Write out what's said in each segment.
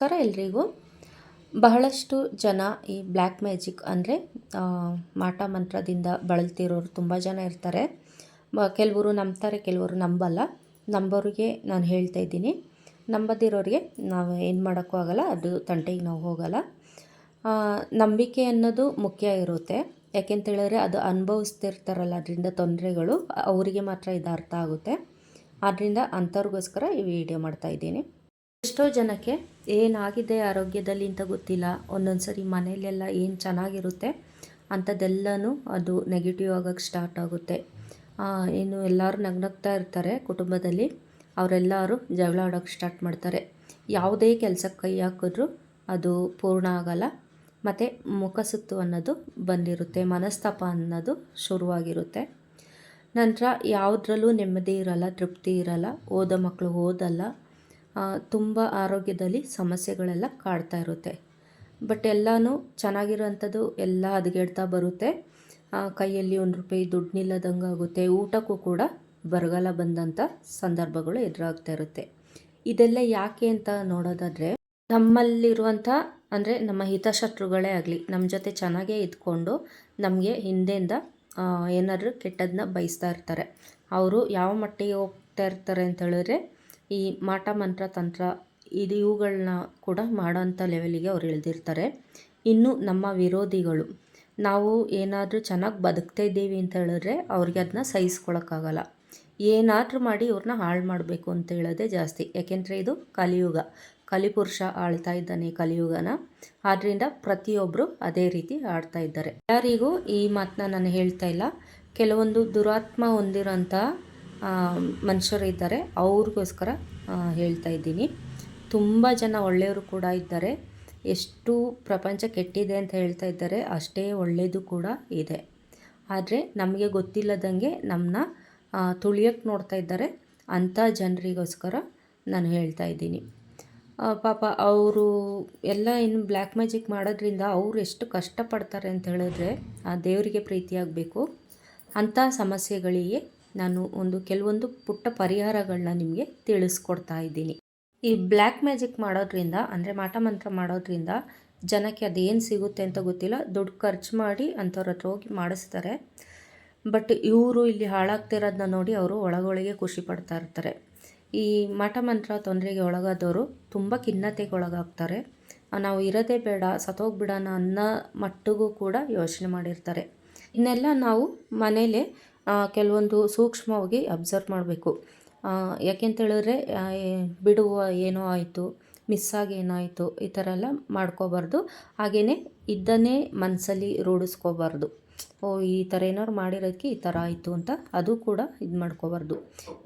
ನಮಸ್ಕಾರ ಎಲ್ರಿಗೂ ಬಹಳಷ್ಟು ಜನ ಈ ಬ್ಲ್ಯಾಕ್ ಮ್ಯಾಜಿಕ್ ಅಂದರೆ ಮಾಟ ಮಂತ್ರದಿಂದ ಬಳಲ್ತಿರೋರು ತುಂಬ ಜನ ಇರ್ತಾರೆ. ಕೆಲವರು ನಂಬ್ತಾರೆ, ಕೆಲವರು ನಂಬಲ್ಲ. ನಂಬೋರಿಗೆ ನಾನು ಹೇಳ್ತಾ ಇದ್ದೀನಿ. ನಂಬದಿರೋರಿಗೆ ನಾವು ಏನು ಮಾಡೋಕ್ಕೂ ಆಗಲ್ಲ, ಅದು ತಂಟೆಗೆ ನಾವು ಹೋಗಲ್ಲ. ನಂಬಿಕೆ ಅನ್ನೋದು ಮುಖ್ಯ ಇರುತ್ತೆ. ಯಾಕೆಂತೇಳಿದ್ರೆ ಅದು ಅನುಭವಿಸ್ತಿರ್ತಾರಲ್ಲ, ಅದರಿಂದ ತೊಂದರೆಗಳು, ಅವರಿಗೆ ಮಾತ್ರ ಇದು ಅರ್ಥ ಆಗುತ್ತೆ. ಆದ್ದರಿಂದ ಅಂಥವ್ರಿಗೋಸ್ಕರ ಈ ವಿಡಿಯೋ ಮಾಡ್ತಾ ಇದ್ದೀನಿ. ಎಷ್ಟೋ ಜನಕ್ಕೆ ಏನಾಗಿದೆ ಆರೋಗ್ಯದಲ್ಲಿ ಅಂತ ಗೊತ್ತಿಲ್ಲ. ಒಂದೊಂದು ಸರಿ ಮನೆಯಲ್ಲೆಲ್ಲ ಏನು ಚೆನ್ನಾಗಿರುತ್ತೆ ಅಂಥದ್ದೆಲ್ಲನೂ ಅದು ನೆಗೆಟಿವ್ ಆಗೋಕ್ಕೆ ಸ್ಟಾರ್ಟ್ ಆಗುತ್ತೆ. ಏನು ಎಲ್ಲರೂ ನಗ್ನಗ್ತಾ ಇರ್ತಾರೆ ಕುಟುಂಬದಲ್ಲಿ. ಅವರೆಲ್ಲರೂ ಜಗಳ ಆಡೋಕ್ಕೆ ಸ್ಟಾರ್ಟ್ ಮಾಡ್ತಾರೆ. ಯಾವುದೇ ಕೆಲಸಕ್ಕೆ ಕೈ ಹಾಕಿದ್ರೂ ಅದು ಪೂರ್ಣ ಆಗಲ್ಲ. ಮತ್ತು ಮುಖಸುತ್ತು ಅನ್ನೋದು ಬಂದಿರುತ್ತೆ, ಮನಸ್ತಾಪ ಅನ್ನೋದು ಶುರುವಾಗಿರುತ್ತೆ. ನಂತರ ಯಾವುದ್ರಲ್ಲೂ ನೆಮ್ಮದಿ ಇರಲ್ಲ, ತೃಪ್ತಿ ಇರಲ್ಲ. ಓದೋ ಮಕ್ಕಳು ಓದಲ್ಲ. ತುಂಬ ಆರೋಗ್ಯದಲ್ಲಿ ಸಮಸ್ಯೆಗಳೆಲ್ಲ ಕಾಡ್ತಾ ಇರುತ್ತೆ. ಬಟ್ ಎಲ್ಲನೂ ಚೆನ್ನಾಗಿರೋಂಥದ್ದು ಎಲ್ಲ ಹದಗೆಡ್ತಾ ಬರುತ್ತೆ. ಕೈಯಲ್ಲಿ ಒಂದು ರೂಪಾಯಿ ದುಡ್ಡು ಆಗುತ್ತೆ. ಊಟಕ್ಕೂ ಕೂಡ ಬರಗಾಲ ಬಂದಂಥ ಸಂದರ್ಭಗಳು ಎದುರಾಗ್ತಾ ಇರುತ್ತೆ. ಇದೆಲ್ಲ ಯಾಕೆ ಅಂತ ನೋಡೋದಾದರೆ, ನಮ್ಮಲ್ಲಿರುವಂಥ, ಅಂದರೆ ನಮ್ಮ ಹಿತಶತ್ರುಗಳೇ ಆಗಲಿ ನಮ್ಮ ಜೊತೆ ಚೆನ್ನಾಗೇ ಇದ್ಕೊಂಡು ನಮಗೆ ಹಿಂದೆಯಿಂದ ಏನಾದರೂ ಕೆಟ್ಟದನ್ನ ಬಯಸ್ತಾ ಇರ್ತಾರೆ. ಅವರು ಯಾವ ಮಟ್ಟಿಗೆ ಹೋಗ್ತಾ ಇರ್ತಾರೆ ಅಂತ ಹೇಳಿದ್ರೆ ಈ ಮಾಟ, ಮಂತ್ರ, ತಂತ್ರ ಇದು ಇವುಗಳನ್ನ ಕೂಡ ಮಾಡೋಂಥ ಲೆವೆಲಿಗೆ ಅವ್ರು ಇಳಿದಿರ್ತಾರೆ. ಇನ್ನು ನಮ್ಮ ವಿರೋಧಿಗಳು, ನಾವು ಏನಾದರೂ ಚೆನ್ನಾಗಿ ಬದುಕ್ತಾ ಇದ್ದೀವಿ ಅಂತ ಹೇಳಿದ್ರೆ ಅವ್ರಿಗೆ ಅದನ್ನ ಸಹಿಸ್ಕೊಳಕ್ಕಾಗಲ್ಲ. ಏನಾದರೂ ಮಾಡಿ ಇವ್ರನ್ನ ಹಾಳು ಮಾಡಬೇಕು ಅಂತ ಹೇಳೋದೇ ಜಾಸ್ತಿ. ಯಾಕೆಂದರೆ ಇದು ಕಲಿಯುಗ. ಕಲಿಪುರುಷ ಆಳ್ತಾ ಇದ್ದಾನೆ ಕಲಿಯುಗನ. ಆದ್ದರಿಂದ ಪ್ರತಿಯೊಬ್ಬರು ಅದೇ ರೀತಿ ಆಡ್ತಾ ಇದ್ದಾರೆ. ಯಾರಿಗೂ ಈ ಮಾತನ್ನ ನಾನು ಹೇಳ್ತಾ ಇಲ್ಲ. ಕೆಲವೊಂದು ದುರಾತ್ಮ ಹೊಂದಿರೋಂಥ ಮನುಷ್ಯರಿದ್ದಾರೆ ಅವ್ರಿಗೋಸ್ಕರ ಆ, ಹೇಳ್ತಾ ಇದ್ದೀನಿ. ತುಂಬ ಜನ ಒಳ್ಳೆಯವರು ಕೂಡ ಇದ್ದಾರೆ. ಎಷ್ಟು ಪ್ರಪಂಚ ಕೆಟ್ಟಿದೆ ಅಂತ ಹೇಳ್ತಾ ಇದ್ದಾರೆ ಅಷ್ಟೇ ಒಳ್ಳೆಯದು ಕೂಡ ಇದೆ. ಆದರೆ ನಮಗೆ ಗೊತ್ತಿಲ್ಲದಂಗೆ ನಮ್ಮನ್ನ ತುಳಿಯೋಕ್ಕೆ ನೋಡ್ತಾ ಇದ್ದಾರೆ. ಅಂಥ ಜನರಿಗೋಸ್ಕರ ನಾನು ಹೇಳ್ತಾ ಇದ್ದೀನಿ. ಪಾಪ ಅವರು ಎಲ್ಲ ಇನ್ನು ಬ್ಲ್ಯಾಕ್ ಮ್ಯಾಜಿಕ್ ಮಾಡೋದ್ರಿಂದ ಅವ್ರು ಎಷ್ಟು ಕಷ್ಟಪಡ್ತಾರೆ ಅಂತ ಹೇಳಿದ್ರೆ ಆ ದೇವರಿಗೆ ಪ್ರೀತಿಯಾಗಬೇಕು ಅಂಥ ಸಮಸ್ಯೆಗಳಿಗೆ ನಾನು ಒಂದು ಕೆಲವೊಂದು ಪುಟ್ಟ ಪರಿಹಾರಗಳನ್ನ ನಿಮಗೆ ತಿಳಿಸ್ಕೊಡ್ತಾ ಇದ್ದೀನಿ. ಈ ಬ್ಲ್ಯಾಕ್ ಮ್ಯಾಜಿಕ್ ಮಾಡೋದ್ರಿಂದ, ಅಂದರೆ ಮಾಟ ಮಂತ್ರ ಮಾಡೋದ್ರಿಂದ ಜನಕ್ಕೆ ಅದೇನು ಸಿಗುತ್ತೆ ಅಂತ ಗೊತ್ತಿಲ್ಲ. ದುಡ್ಡು ಖರ್ಚು ಮಾಡಿ ಅಂಥವ್ರ ಹತ್ರ ಹೋಗಿ ಮಾಡಿಸ್ತಾರೆ. ಬಟ್ ಇವರು ಇಲ್ಲಿ ಹಾಳಾಗ್ತಿರೋದನ್ನ ನೋಡಿ ಅವರು ಒಳಗೊಳಗೆ ಖುಷಿ ಪಡ್ತಾ ಇರ್ತಾರೆ. ಈ ಮಾಟ ಮಂತ್ರ ತೊಂದರೆಗೆ ಒಳಗಾದವರು ತುಂಬ ಖಿನ್ನತೆಗೆ ಒಳಗಾಗ್ತಾರೆ. ನಾವು ಇರೋದೇ ಬೇಡ, ಸತ್ತೋಗ್ಬಿಡೋಣ ಅನ್ನೋ ಮಟ್ಟಿಗೂ ಕೂಡ ಯೋಚನೆ ಮಾಡಿರ್ತಾರೆ. ಇನ್ನೆಲ್ಲ ನಾವು ಮನೇಲೆ ಕೆಲವೊಂದು ಸೂಕ್ಷ್ಮವಾಗಿ ಅಬ್ಸರ್ವ್ ಮಾಡಬೇಕು. ಯಾಕೆಂತೇಳಿದ್ರೆ ಬಿಡುವ ಏನೋ ಆಯಿತು ಮಿಸ್ಸಾಗಿ ಏನಾಯಿತು ಈ ಥರ ಎಲ್ಲ ಮಾಡ್ಕೋಬಾರ್ದು. ಹಾಗೆಯೇ ಇದ್ದನ್ನೇ ಮನಸ್ಸಲ್ಲಿ ರೂಢಿಸ್ಕೋಬಾರ್ದು. ಓ, ಈ ಥರ ಏನಾದ್ರು ಮಾಡಿರೋದಕ್ಕೆ ಈ ಥರ ಆಯಿತು ಅಂತ ಅದು ಕೂಡ ಇದು ಮಾಡ್ಕೋಬಾರ್ದು.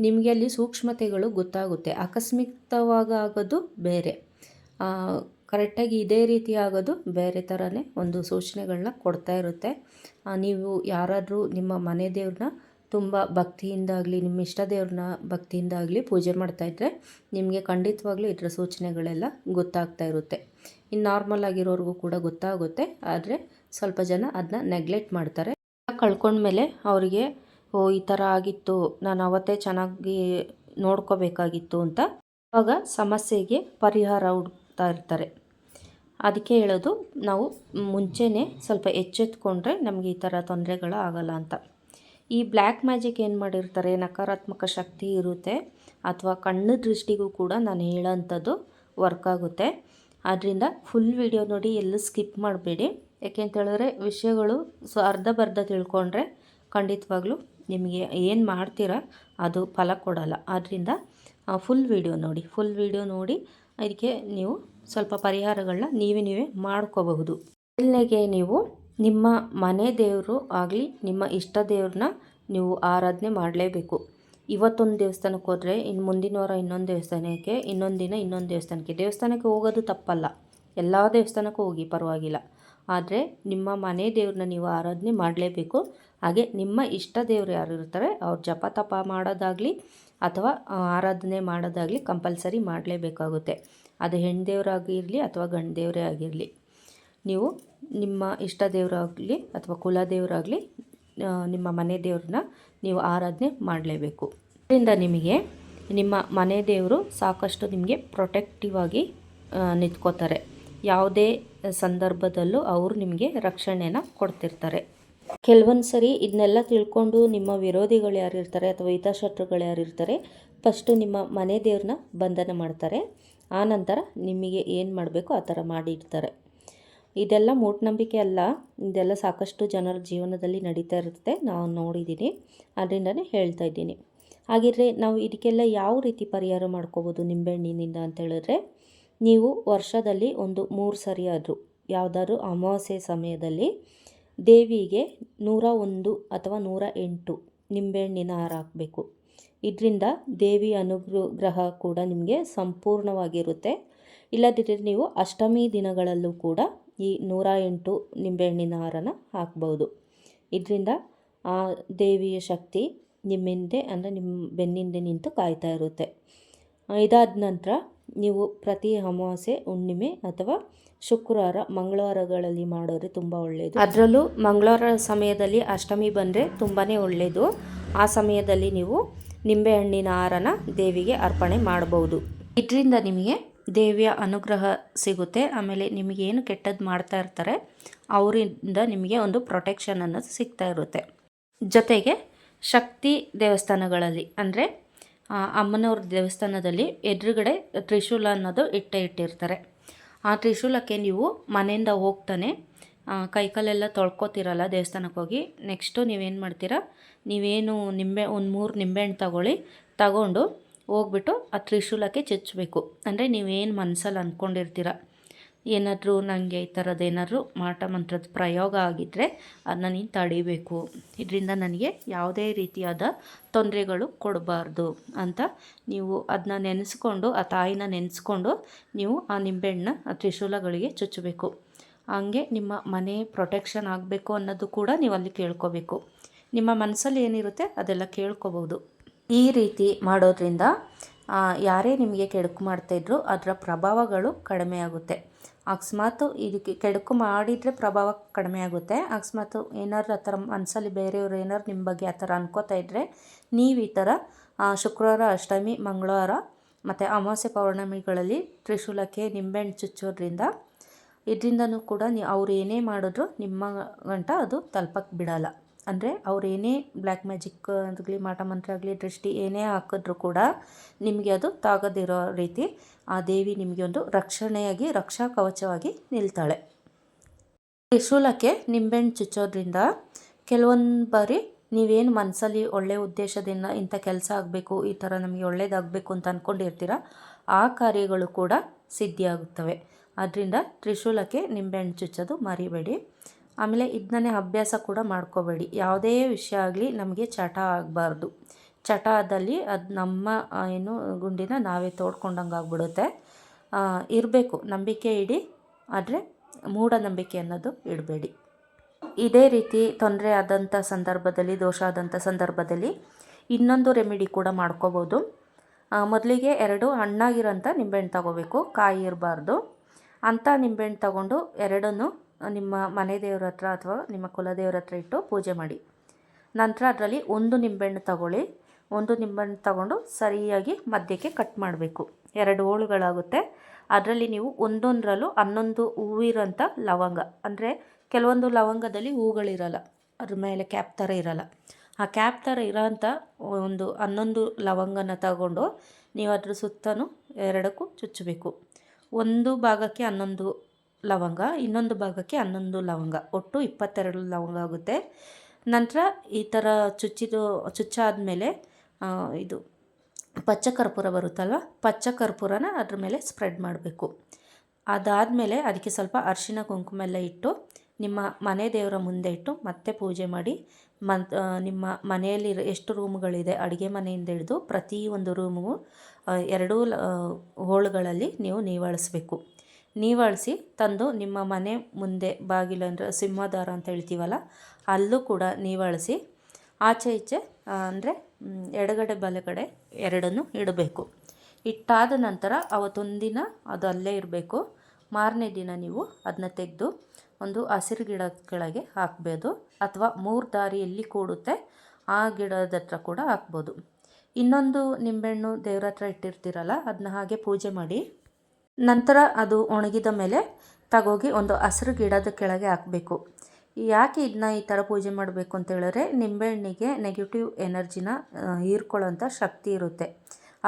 ನಿಮಗೆ ಅಲ್ಲಿ ಸೂಕ್ಷ್ಮತೆಗಳು ಗೊತ್ತಾಗುತ್ತೆ. ಆಕಸ್ಮಿಕವಾಗಿ ಆಗೋದು ಬೇರೆ. ಕರೆಕ್ಟಾಗಿ ಇದೇ ರೀತಿ ಆಗೋದು ಬೇರೆ ಥರನೇ ಒಂದು ಸೂಚನೆಗಳನ್ನ ಕೊಡ್ತಾ ಇರುತ್ತೆ. ನೀವು ಯಾರಾದರೂ ನಿಮ್ಮ ಮನೆ ದೇವ್ರನ್ನ ತುಂಬ ಭಕ್ತಿಯಿಂದಾಗಲಿ ನಿಮ್ಮ ಇಷ್ಟ ದೇವ್ರನ್ನ ಭಕ್ತಿಯಿಂದಾಗಲಿ ಪೂಜೆ ಮಾಡ್ತಾ ಇದ್ದರೆ ನಿಮಗೆ ಖಂಡಿತವಾಗ್ಲೂ ಇದರ ಸೂಚನೆಗಳೆಲ್ಲ ಗೊತ್ತಾಗ್ತಾ ಇರುತ್ತೆ. ಇನ್ನು ನಾರ್ಮಲ್ ಆಗಿರೋರಿಗೂ ಕೂಡ ಗೊತ್ತಾಗುತ್ತೆ, ಆದರೆ ಸ್ವಲ್ಪ ಜನ ಅದನ್ನ ನೆಗ್ಲೆಕ್ಟ್ ಮಾಡ್ತಾರೆ. ಕಳ್ಕೊಂಡ್ಮೇಲೆ ಅವರಿಗೆ, ಓ, ಈ ಥರ ಆಗಿತ್ತು, ನಾನು ಅವತ್ತೇ ಚೆನ್ನಾಗಿ ನೋಡ್ಕೋಬೇಕಾಗಿತ್ತು ಅಂತ ಆವಾಗ ಸಮಸ್ಯೆಗೆ ಪರಿಹಾರ ಹುಡುಕ್ತಾ ಇರ್ತಾರೆ. ಅದಕ್ಕೆ ಹೇಳೋದು ನಾವು ಮುಂಚೆನೇ ಸ್ವಲ್ಪ ಎಚ್ಚೆತ್ಕೊಂಡ್ರೆ ನಮಗೆ ಈ ಥರ ತೊಂದರೆಗಳು ಆಗಲ್ಲ ಅಂತ. ಈ ಬ್ಲ್ಯಾಕ್ ಮ್ಯಾಜಿಕ್ ಏನು ಮಾಡಿರ್ತಾರೆ, ನಕಾರಾತ್ಮಕ ಶಕ್ತಿ ಇರುತ್ತೆ ಅಥವಾ ಕಣ್ಣು ದೃಷ್ಟಿಗೂ ಕೂಡ ನಾನು ಹೇಳೋಂಥದ್ದು ವರ್ಕ್ ಆಗುತ್ತೆ. ಆದ್ದರಿಂದ ಫುಲ್ ವಿಡಿಯೋ ನೋಡಿ ಎಲ್ಲೂ ಸ್ಕಿಪ್ ಮಾಡಬೇಡಿ. ಯಾಕೆಂತ ಹೇಳಿದ್ರೆ ವಿಷಯಗಳು ಸೊ ಅರ್ಧ ಬರ್ಧ ತಿಳ್ಕೊಂಡ್ರೆ ಖಂಡಿತವಾಗ್ಲೂ ನಿಮಗೆ ಏನು ಮಾಡ್ತೀರಾ ಅದು ಫಲ ಕೊಡಲ್ಲ. ಆದ್ದರಿಂದ ಫುಲ್ ವಿಡಿಯೋ ನೋಡಿ ಫುಲ್ ವಿಡಿಯೋ ನೋಡಿ ಅದಕ್ಕೆ ನೀವು ಸ್ವಲ್ಪ ಪರಿಹಾರಗಳನ್ನ ನೀವೇ ನೀವೇ ಮಾಡ್ಕೋಬಹುದು. ಮೊದಲನೆಗೆ ನೀವು ನಿಮ್ಮ ಮನೆ ದೇವರು ಆಗಲಿ, ನಿಮ್ಮ ಇಷ್ಟ ದೇವ್ರನ್ನ ನೀವು ಆರಾಧನೆ ಮಾಡಲೇಬೇಕು. ಇವತ್ತೊಂದು ದೇವಸ್ಥಾನಕ್ಕೆ ಹೋದರೆ ಇನ್ನು ಮುಂದಿನ ವಾರ ಇನ್ನೊಂದು ದೇವಸ್ಥಾನಕ್ಕೆ, ಇನ್ನೊಂದು ದಿನ ಇನ್ನೊಂದು ದೇವಸ್ಥಾನಕ್ಕೆ. ದೇವಸ್ಥಾನಕ್ಕೆ ಹೋಗೋದು ತಪ್ಪಲ್ಲ. ಎಲ್ಲ ದೇವಸ್ಥಾನಕ್ಕೂ ಹೋಗಿ ಪರವಾಗಿಲ್ಲ. ಆದರೆ ನಿಮ್ಮ ಮನೆ ದೇವ್ರನ್ನ ನೀವು ಆರಾಧನೆ ಮಾಡಲೇಬೇಕು. ಹಾಗೆ ನಿಮ್ಮ ಇಷ್ಟ ದೇವರು ಯಾರು ಇರ್ತಾರೆ, ಅವ್ರು ಜಪ ತಪ ಮಾಡೋದಾಗಲಿ ಅಥವಾ ಆರಾಧನೆ ಮಾಡೋದಾಗಲಿ ಕಂಪಲ್ಸರಿ ಮಾಡಲೇಬೇಕಾಗುತ್ತೆ. ಅದು ಹೆಣ್ಣು ದೇವರಾಗಿರಲಿ ಅಥವಾ ಗಂಡು ದೇವರೇ ಆಗಿರಲಿ. ನೀವು ನಿಮ್ಮ ಇಷ್ಟ ದೇವರಾಗಲಿ ಅಥವಾ ಕುಲ ದೇವರಾಗಲಿ ನಿಮ್ಮ ಮನೆ ದೇವ್ರನ್ನ ನೀವು ಆರಾಧನೆ ಮಾಡಲೇಬೇಕು. ಇದರಿಂದ ನಿಮಗೆ, ನಿಮ್ಮ ಮನೆ ದೇವರು ಸಾಕಷ್ಟು ನಿಮಗೆ ಪ್ರೊಟೆಕ್ಟಿವ್ ಆಗಿ ನಿಂತ್ಕೋತಾರೆ. ಯಾವುದೇ ಸಂದರ್ಭದಲ್ಲೂ ಅವರು ನಿಮಗೆ ರಕ್ಷಣೆನ ಕೊಡ್ತಿರ್ತಾರೆ. ಕೆಲವೊಂದು ಸರಿ ಇದನ್ನೆಲ್ಲ ತಿಳ್ಕೊಂಡು ನಿಮ್ಮ ವಿರೋಧಿಗಳು ಯಾರಿರ್ತಾರೆ ಅಥವಾ ಹಿತಶತ್ರುಗಳು ಯಾರಿರ್ತಾರೆ ಫಸ್ಟು ನಿಮ್ಮ ಮನೆ ದೇವ್ರನ್ನ ಬಂಧನ ಮಾಡ್ತಾರೆ. ಆನಂತರ ನಿಮಗೆ ಏನು ಮಾಡಬೇಕು ಆ ಥರ ಮಾಡಿಡ್ತಾರೆ. ಇದೆಲ್ಲ ಮೂಢನಂಬಿಕೆ ಅಲ್ಲ, ಇದೆಲ್ಲ ಸಾಕಷ್ಟು ಜನರ ಜೀವನದಲ್ಲಿ ನಡೀತಾ ಇರುತ್ತೆ ನಾವು ನೋಡಿದ್ದೀನಿ ಅದರಿಂದನೇ ಹೇಳ್ತಾ ಇದ್ದೀನಿ. ಹಾಗಿದ್ರೆ ನಾವು ಇದಕ್ಕೆಲ್ಲ ಯಾವ ರೀತಿ ಪರಿಹಾರ ಮಾಡ್ಕೋಬೋದು ನಿಂಬೆಹಣ್ಣಿನಿಂದ ಅಂತ ಹೇಳಿದ್ರೆ ನೀವು ವರ್ಷದಲ್ಲಿ ಒಂದು ಮೂರು ಸರಿಯಾದರೂ ಯಾವುದಾದ್ರೂ ಅಮಾವಾಸ್ಯೆ ಸಮಯದಲ್ಲಿ ದೇವಿಗೆ ನೂರ ಒಂದು ಅಥವಾ ನೂರ ಎಂಟು ನಿಂಬೆಹಣ್ಣಿನ ಹಾರ ಹಾಕಬೇಕು. ಇದರಿಂದ ದೇವಿ ಅನುಗ್ರಹ ಕೂಡ ನಿಮಗೆ ಸಂಪೂರ್ಣವಾಗಿರುತ್ತೆ. ಇಲ್ಲದಿದ್ದರೆ ನೀವು ಅಷ್ಟಮಿ ದಿನಗಳಲ್ಲೂ ಕೂಡ ಈ ನೂರ ಎಂಟು ನಿಂಬೆಹಣ್ಣಿನ ಹಾರನ ಹಾಕ್ಬೋದು. ಇದರಿಂದ ಆ ದೇವಿಯ ಶಕ್ತಿ ನಿಮ್ಮಿಂದೆ ಅಂದರೆ ನಿಮ್ಮ ಬೆನ್ನಿಂದೆ ನಿಂತು ಕಾಯ್ತಾ ಇರುತ್ತೆ. ಇದಾದ ನಂತರ ನೀವು ಪ್ರತಿ ಅಮಾವಾಸ್ಯೆ, ಹುಣ್ಣಿಮೆ ಅಥವಾ ಶುಕ್ರವಾರ, ಮಂಗಳವಾರಗಳಲ್ಲಿ ಮಾಡೋರೆ ತುಂಬ ಒಳ್ಳೆಯದು ಅದರಲ್ಲೂ ಮಂಗಳವಾರ ಸಮಯದಲ್ಲಿ ಅಷ್ಟಮಿ ಬಂದರೆ ತುಂಬಾ ಒಳ್ಳೆಯದು ಆ ಸಮಯದಲ್ಲಿ ನೀವು ನಿಂಬೆಹಣ್ಣಿನ ಹಾರನ ದೇವಿಗೆ ಅರ್ಪಣೆ ಮಾಡಬಹುದು. ಇದರಿಂದ ನಿಮಗೆ ದೇವಿಯ ಅನುಗ್ರಹ ಸಿಗುತ್ತೆ. ಆಮೇಲೆ ನಿಮಗೇನು ಕೆಟ್ಟದ್ದು ಮಾಡ್ತಾ ಇರ್ತಾರೆ, ಅವರಿಂದ ನಿಮಗೆ ಒಂದು ಪ್ರೊಟೆಕ್ಷನ್ ಅನ್ನೋದು ಸಿಗ್ತಾ ಇರುತ್ತೆ. ಜೊತೆಗೆ ಶಕ್ತಿ ದೇವಸ್ಥಾನಗಳಲ್ಲಿ ಅಂದರೆ ಅಮ್ಮನವ್ರ ದೇವಸ್ಥಾನದಲ್ಲಿ ಎದುರುಗಡೆ ತ್ರಿಶೂಲ ಅನ್ನೋದು ಇಟ್ಟೆ ಇಟ್ಟಿರ್ತಾರೆ. ಆ ತ್ರಿಶೂಲಕ್ಕೆ ನೀವು ಮನೆಯಿಂದ ಹೋಗ್ತಾನೆ ಕೈಕಾಲೆಲ್ಲ ತೊಳ್ಕೊತಿರಲ್ಲ ದೇವಸ್ಥಾನಕ್ಕೆ ಹೋಗಿ, ನೆಕ್ಸ್ಟು ನೀವೇನು ಮಾಡ್ತೀರಾ, ನೀವೇನು ನಿಂಬೆ, ಒಂದು ಮೂರು ನಿಂಬೆಹಣ್ಣು ತಗೊಳ್ಳಿ, ತಗೊಂಡು ಹೋಗ್ಬಿಟ್ಟು ಆ ತ್ರಿಶೂಲಕ್ಕೆ ಚಚ್ಚಬೇಕು ಅಂದರೆ ನೀವೇನು ಮನಸ್ಸಲ್ಲಿ ಅಂದ್ಕೊಂಡಿರ್ತೀರ ಏನಾದರೂ ನನಗೆ ಈ ಥರದ್ದು ಏನಾದರೂ ಮಾಟ ಮಂತ್ರದ ಪ್ರಯೋಗ ಆಗಿದ್ದರೆ ಅದನ್ನ ನೀನು ತಡಿಬೇಕು. ಇದರಿಂದ ನನಗೆ ಯಾವುದೇ ರೀತಿಯಾದ ತೊಂದರೆಗಳು ಕೊಡಬಾರ್ದು ಅಂತ ನೀವು ಅದನ್ನ ನೆನೆಸ್ಕೊಂಡು, ಆ ತಾಯಿನ ನೆನೆಸ್ಕೊಂಡು ನೀವು ಆ ನಿಂಬೆಹಣ್ಣನ್ನ ಆ ತ್ರಿಶೂಲಗಳಿಗೆ ಚುಚ್ಚಬೇಕು. ಹಂಗೆ ನಿಮ್ಮ ಮನೆ ಪ್ರೊಟೆಕ್ಷನ್ ಆಗಬೇಕು ಅನ್ನೋದು ಕೂಡ ನೀವು ಅಲ್ಲಿ ಕೇಳ್ಕೋಬೇಕು. ನಿಮ್ಮ ಮನಸ್ಸಲ್ಲಿ ಏನಿರುತ್ತೆ ಅದೆಲ್ಲ ಕೇಳ್ಕೊಬೋದು. ಈ ರೀತಿ ಮಾಡೋದ್ರಿಂದ ಯಾರೇ ನಿಮಗೆ ಕೆಡುಕು ಮಾಡ್ತಾಯಿದ್ರು ಅದರ ಪ್ರಭಾವಗಳು ಕಡಿಮೆ ಆಗುತ್ತೆ. ಅಕಸ್ಮಾತ್ ಇದಕ್ಕೆ ಕೆಡುಕು ಮಾಡಿದರೆ ಪ್ರಭಾವ ಕಡಿಮೆ ಆಗುತ್ತೆ. ಅಕಸ್ಮಾತ್ ಏನಾದ್ರು ಆ ಥರ ಮನಸ್ಸಲ್ಲಿ ಬೇರೆಯವರು ಏನಾದ್ರು ನಿಮ್ಮ ಬಗ್ಗೆ ಆ ಥರ ಅನ್ಕೋತಾ ಇದ್ದರೆ ನೀವು ಈ ಥರ ಶುಕ್ರವಾರ, ಅಷ್ಟಮಿ, ಮಂಗಳವಾರ ಮತ್ತು ಅಮಾವಾಸ್ಯೆ, ಪೌರ್ಣಮಿಗಳಲ್ಲಿ ತ್ರಿಶೂಲಕ್ಕೆ ನಿಂಬೆಹಣ್ಣು ಚುಚ್ಚೋದ್ರಿಂದ ಇದರಿಂದನೂ ಕೂಡ ನೀವು ಅವ್ರು ಏನೇ ಮಾಡಿದ್ರು ನಿಮ್ಮ ಗಂಟ ಅದು ತಲುಪಕ್ಕೆ ಬಿಡಲ್ಲ. ಅಂದರೆ ಅವ್ರು ಏನೇ ಬ್ಲ್ಯಾಕ್ ಮ್ಯಾಜಿಕ್ ಆಗಲಿ, ಮಾಟ ಮಂತ್ರ ಆಗಲಿ, ದೃಷ್ಟಿ ಏನೇ ಹಾಕಿದ್ರು ಕೂಡ ನಿಮಗೆ ಅದು ತಾಗದಿರೋ ರೀತಿ ಆ ದೇವಿ ನಿಮಗೆ ಒಂದು ರಕ್ಷಣೆಯಾಗಿ, ರಕ್ಷಾ ಕವಚವಾಗಿ ನಿಲ್ತಾಳೆ. ತ್ರಿಶೂಲಕ್ಕೆ ನಿಂಬೆಹಣ್ಣು ಚುಚ್ಚೋದ್ರಿಂದ ಕೆಲವೊಂದು ಬಾರಿ ನೀವೇನು ಮನಸ್ಸಲ್ಲಿ ಒಳ್ಳೆಯ ಉದ್ದೇಶದಿಂದ ಇಂಥ ಕೆಲಸ ಆಗಬೇಕು, ಈ ಥರ ನಮಗೆ ಒಳ್ಳೇದಾಗಬೇಕು ಅಂತ ಅಂದ್ಕೊಂಡಿರ್ತೀರ ಆ ಕಾರ್ಯಗಳು ಕೂಡ ಸಿದ್ಧಿಯಾಗುತ್ತವೆ. ಆದ್ದರಿಂದ ತ್ರಿಶೂಲಕ್ಕೆ ನಿಂಬೆಹಣ್ಣು ಚುಚ್ಚೋದು ಮರಿಬೇಡಿ. ಆಮೇಲೆ ಇದನ್ನೇ ಅಭ್ಯಾಸ ಕೂಡ ಮಾಡ್ಕೋಬೇಡಿ. ಯಾವುದೇ ವಿಷಯ ಆಗಲಿ ನಮಗೆ ಚಟ ಆಗಬಾರ್ದು. ಚಟ ಆದಲ್ಲಿ ಅದು ನಮ್ಮ ಏನು ಗುಂಡಿನ ನಾವೇ ತೋಡ್ಕೊಂಡಂಗೆ ಆಗ್ಬಿಡುತ್ತೆ. ಇರಬೇಕು. ನಂಬಿಕೆ ಇಡಿ. ಆದರೆ ಮೂಢನಂಬಿಕೆ ಅನ್ನೋದು ಇಡಬೇಡಿ. ಇದೇ ರೀತಿ ತೊಂದರೆ ಆದಂಥ ಸಂದರ್ಭದಲ್ಲಿ, ದೋಷ ಆದಂಥ ಸಂದರ್ಭದಲ್ಲಿ ಇನ್ನೊಂದು ರೆಮಿಡಿ ಕೂಡ ಮಾಡ್ಕೋಬೋದು. ಮೊದಲಿಗೆ ಎರಡು ಹಣ್ಣಾಗಿರೋಂಥ ನಿಂಬೆಹಣ್ಣು ತಗೋಬೇಕು. ಕಾಯಿ ಇರಬಾರ್ದು. ಅಂಥ ನಿಂಬೆಹಣ್ಣು ತಗೊಂಡು ಎರಡನ್ನು ನಿಮ್ಮ ಮನೆ ದೇವ್ರ ಹತ್ರ ಅಥವಾ ನಿಮ್ಮ ಕುಲದೇವ್ರ ಹತ್ರ ಇಟ್ಟು ಪೂಜೆ ಮಾಡಿ. ನಂತರ ಅದರಲ್ಲಿ ಒಂದು ನಿಂಬೆಹಣ್ಣು ತಗೊಳ್ಳಿ. ಒಂದು ನಿಂಬೆಹಣ್ಣು ತಗೊಂಡು ಸರಿಯಾಗಿ ಮಧ್ಯಕ್ಕೆ ಕಟ್ ಮಾಡಬೇಕು. ಎರಡು ಹೋಳುಗಳಾಗುತ್ತೆ. ಅದರಲ್ಲಿ ನೀವು ಒಂದೊಂದರಲ್ಲೂ ಹನ್ನೊಂದು ಹೂವಿರೋಂಥ ಲವಂಗ. ಅಂದರೆ ಕೆಲವೊಂದು ಲವಂಗದಲ್ಲಿ ಹೂಗಳಿರಲ್ಲ. ಅದ್ರ ಮೇಲೆ ಕ್ಯಾಪ್ ಥರ ಇರಲ್ಲ. ಆ ಕ್ಯಾಪ್ ಥರ ಇರೋಂಥ ಒಂದು ಹನ್ನೊಂದು ಲವಂಗನ ತಗೊಂಡು ನೀವು ಅದ್ರ ಸುತ್ತಲೂ ಎರಡಕ್ಕೂ ಚುಚ್ಚಬೇಕು. ಒಂದು ಭಾಗಕ್ಕೆ ಹನ್ನೊಂದು ಲವಂಗ, ಇನ್ನೊಂದು ಭಾಗಕ್ಕೆ ಹನ್ನೊಂದು ಲವಂಗ, ಒಟ್ಟು ಇಪ್ಪತ್ತೆರಡು ಲವಂಗ ಆಗುತ್ತೆ. ನಂತರ ಈ ಥರ ಚುಚ್ಚಿದು ಮೇಲೆ ಇದು ಪಚ್ಚ ಕರ್ಪೂರ ಬರುತ್ತಲ್ವ? ಪಚ್ಚ ಕರ್ಪೂರನ ಅದ್ರ ಮೇಲೆ ಸ್ಪ್ರೆಡ್ ಮಾಡಬೇಕು. ಅದಾದಮೇಲೆ ಅದಕ್ಕೆ ಸ್ವಲ್ಪ ಅರಿಶಿನ ಕುಂಕುಮ ಎಲ್ಲ ಇಟ್ಟು ನಿಮ್ಮ ಮನೆ ದೇವರ ಮುಂದೆ ಇಟ್ಟು ಮತ್ತೆ ಪೂಜೆ ಮಾಡಿ. ಮನ್ ನಿಮ್ಮ ಮನೆಯಲ್ಲಿ ಎಷ್ಟು ರೂಮ್ಗಳಿದೆ ಅಡುಗೆ ಮನೆಯಿಂದ ಹಿಡಿದು ಪ್ರತಿಯೊಂದು ರೂಮು ಎರಡೂ ಹೋಳುಗಳಲ್ಲಿ ನೀವು ನೀವಾಳಿಸ್ಬೇಕು. ನೀವಾಳಿಸಿ ತಂದು ನಿಮ್ಮ ಮನೆ ಮುಂದೆ ಬಾಗಿಲು ಅಂದರೆ ಸಿಂಹದಾರ ಅಂತ ಹೇಳ್ತೀವಲ್ಲ, ಅಲ್ಲೂ ಕೂಡ ನೀವಾಳಿಸಿ ಆಚೆ ಈಚೆ ಅಂದರೆ ಎಡಗಡೆ ಬಲಗಡೆ ಎರಡನ್ನು ಇಡಬೇಕು. ಇಟ್ಟಾದ ನಂತರ ಅವತ್ತೊಂದಿನ ಅದು ಅಲ್ಲೇ ಇರಬೇಕು. ಮಾರನೇ ದಿನ ನೀವು ಅದನ್ನ ತೆಗೆದು ಒಂದು ಹಸಿರು ಗಿಡ ಕೆಳಗೆ ಹಾಕ್ಬೋದು. ಅಥವಾ ಮೂರು ದಾರಿ ಎಲ್ಲಿ ಕೂಡುತ್ತೆ, ಆ ಗಿಡದ ಹತ್ರ ಕೂಡ ಹಾಕ್ಬೋದು. ಇನ್ನೊಂದು ನಿಂಬೆಹಣ್ಣು ದೇವ್ರ ಹತ್ರ ಇಟ್ಟಿರ್ತೀರಲ್ಲ ಅದನ್ನ ಹಾಗೆ ಪೂಜೆ ಮಾಡಿ. ನಂತರ ಅದು ಒಣಗಿದ ಮೇಲೆ ತಗೋಗಿ ಒಂದು ಹಸಿರು ಗಿಡದ ಕೆಳಗೆ ಹಾಕಬೇಕು. ಯಾಕೆ ಇದನ್ನ ಈ ಥರ ಪೂಜೆ ಮಾಡಬೇಕು ಅಂತ ಹೇಳಿದ್ರೆ ನಿಂಬೆಹಣ್ಣಿಗೆ ನೆಗೆಟಿವ್ ಎನರ್ಜಿನ ಹೀರ್ಕೊಳ್ಳೋಂಥ ಶಕ್ತಿ ಇರುತ್ತೆ.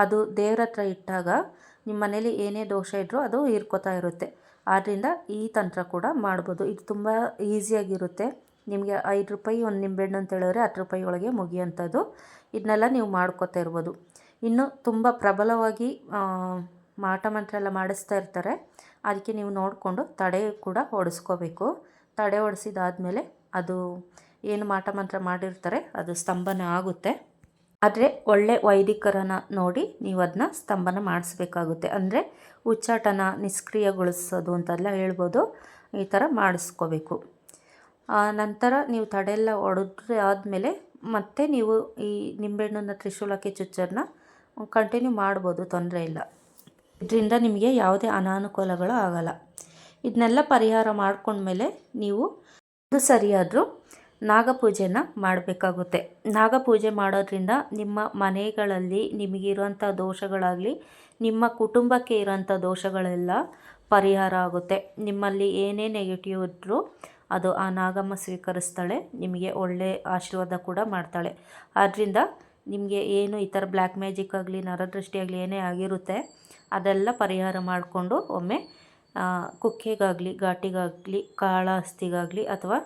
ಅದು ದೇವ್ರ ಹತ್ರ ಇಟ್ಟಾಗ ನಿಮ್ಮ ಮನೇಲಿ ಏನೇ ದೋಷ ಇದ್ದರೂ ಅದು ಹೀರ್ಕೋತಾ ಇರುತ್ತೆ. ಆದ್ದರಿಂದ ಈ ತಂತ್ರ ಕೂಡ ಮಾಡ್ಬೋದು. ಇದು ತುಂಬ ಈಸಿಯಾಗಿರುತ್ತೆ. ನಿಮಗೆ ಐದು ರೂಪಾಯಿ ಒಂದು ನಿಂಬೆಹಣ್ಣು ಅಂತ ಹೇಳಿದ್ರೆ ಹತ್ತು ರೂಪಾಯಿ ಒಳಗೆ ಮುಗಿಯೋಂಥದ್ದು ಇದನ್ನೆಲ್ಲ ನೀವು ಮಾಡ್ಕೋತಾ ಇರ್ಬೋದು. ಇನ್ನು ತುಂಬ ಪ್ರಬಲವಾಗಿ ಮಾಟ ಮಂತ್ರ ಎಲ್ಲ ಮಾಡಿಸ್ತಾ ಇರ್ತಾರೆ. ಅದಕ್ಕೆ ನೀವು ನೋಡಿಕೊಂಡು ತಡೆ ಕೂಡ ಹೊಡೆಸ್ಕೋಬೇಕು. ತಡೆ ಹೊಡೆಸಿದಾದ್ಮೇಲೆ ಅದು ಏನು ಮಾಟ ಮಂತ್ರ ಮಾಡಿರ್ತಾರೆ, ಅದು ಸ್ತಂಭನ ಆಗುತ್ತೆ. ಆದರೆ ಒಳ್ಳೆ ವೈದಿಕರನ್ನ ನೋಡಿ ನೀವು ಅದನ್ನ ಸ್ತಂಭನ ಮಾಡಿಸ್ಬೇಕಾಗುತ್ತೆ. ಅಂದರೆ ಉಚ್ಚಾಟನ ನಿಷ್ಕ್ರಿಯಗೊಳಿಸೋದು ಅಂತೆಲ್ಲ ಹೇಳ್ಬೋದು. ಈ ಥರ ಮಾಡಿಸ್ಕೋಬೇಕು. ನಂತರ ನೀವು ತಡೆಯೆಲ್ಲ ಹೊಡೆದ್ರೆ ಆದಮೇಲೆ ಮತ್ತೆ ನೀವು ಈ ನಿಂಬೆಹಣ್ಣನ್ನು ತ್ರಿಶೂಲಕ್ಕೆ ಚುಚ್ಚರನ್ನ ಕಂಟಿನ್ಯೂ ಮಾಡ್ಬೋದು, ತೊಂದರೆ ಇಲ್ಲ. ಇದರಿಂದ ನಿಮಗೆ ಯಾವುದೇ ಅನಾನುಕೂಲಗಳು ಆಗಲ್ಲ. ಇದನ್ನೆಲ್ಲ ಪರಿಹಾರ ಮಾಡಿಕೊಂಡ್ಮೇಲೆ ನೀವು ಅದು ಸರಿಯಾದರೂ ನಾಗಪೂಜೆನ ಮಾಡಬೇಕಾಗುತ್ತೆ. ನಾಗಪೂಜೆ ಮಾಡೋದ್ರಿಂದ ನಿಮ್ಮ ಮನೆಗಳಲ್ಲಿ ನಿಮಗಿರುವಂಥ ದೋಷಗಳಾಗಲಿ, ನಿಮ್ಮ ಕುಟುಂಬಕ್ಕೆ ಇರೋಂಥ ದೋಷಗಳೆಲ್ಲ ಪರಿಹಾರ ಆಗುತ್ತೆ. ನಿಮ್ಮಲ್ಲಿ ಏನೇ ನೆಗೆಟಿವ್ ಇದ್ದರೂ ಅದು ಆ ನಾಗಮ್ಮ ಸ್ವೀಕರಿಸ್ತಾಳೆ, ನಿಮಗೆ ಒಳ್ಳೆ ಆಶೀರ್ವಾದ ಕೂಡ ಮಾಡ್ತಾಳೆ. ಆದ್ದರಿಂದ ನಿಮಗೆ ಏನು ಈ ಥರ ಬ್ಲ್ಯಾಕ್ ಮ್ಯಾಜಿಕ್ ಆಗಲಿ, ನರದೃಷ್ಟಿ ಆಗಲಿ ಏನೇ ಆಗಿರುತ್ತೆ ಅದೆಲ್ಲ ಪರಿಹಾರ ಮಾಡಿಕೊಂಡು ಒಮ್ಮೆ ಕುಕ್ಕೆಗಾಗಲಿ, ಘಾಟಿಗಾಗಲಿ ಕಾಳಹಸ್ತಿಗಾಗಲಿ ಅಥವಾ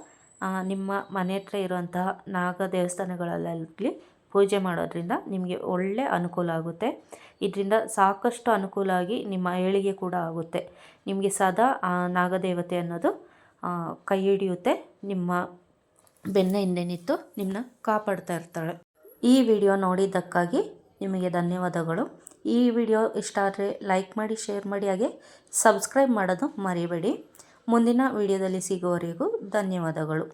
ನಿಮ್ಮ ಮನೆ ಹತ್ರ ಇರುವಂತಹ ನಾಗ ದೇವಸ್ಥಾನಗಳಲ್ಲಾಗಲಿ ಪೂಜೆ ಮಾಡೋದ್ರಿಂದ ನಿಮಗೆ ಒಳ್ಳೆ ಅನುಕೂಲ ಆಗುತ್ತೆ. ಇದರಿಂದ ಸಾಕಷ್ಟು ಅನುಕೂಲ ಆಗಿ ನಿಮ್ಮ ಏಳಿಗೆ ಕೂಡ ಆಗುತ್ತೆ. ನಿಮಗೆ ಸದಾ ನಾಗದೇವತೆ ಅನ್ನೋದು ಕೈ ಹಿಡಿಯುತ್ತೆ. ನಿಮ್ಮ ಬೆನ್ನ ಹಿಂದೆ ನಿಂತು ನಿಮ್ಮನ್ನ ಕಾಪಾಡ್ತಾ ಇರ್ತಾಳೆ. ಈ ವಿಡಿಯೋ ನೋಡಿದ್ದಕ್ಕಾಗಿ ನಿಮಗೆ ಧನ್ಯವಾದಗಳು. ಈ ವಿಡಿಯೋ ಇಷ್ಟ ಆದರೆ ಲೈಕ್ ಮಾಡಿ, ಶೇರ್ ಮಾಡಿ, ಹಾಗೆ ಸಬ್ಸ್ಕ್ರೈಬ್ ಮಾಡೋದು ಮರಿಬೇಡಿ. ಮುಂದಿನ ವಿಡಿಯೋದಲ್ಲಿ ಸಿಗೋವರೆಗೂ ಧನ್ಯವಾದಗಳು.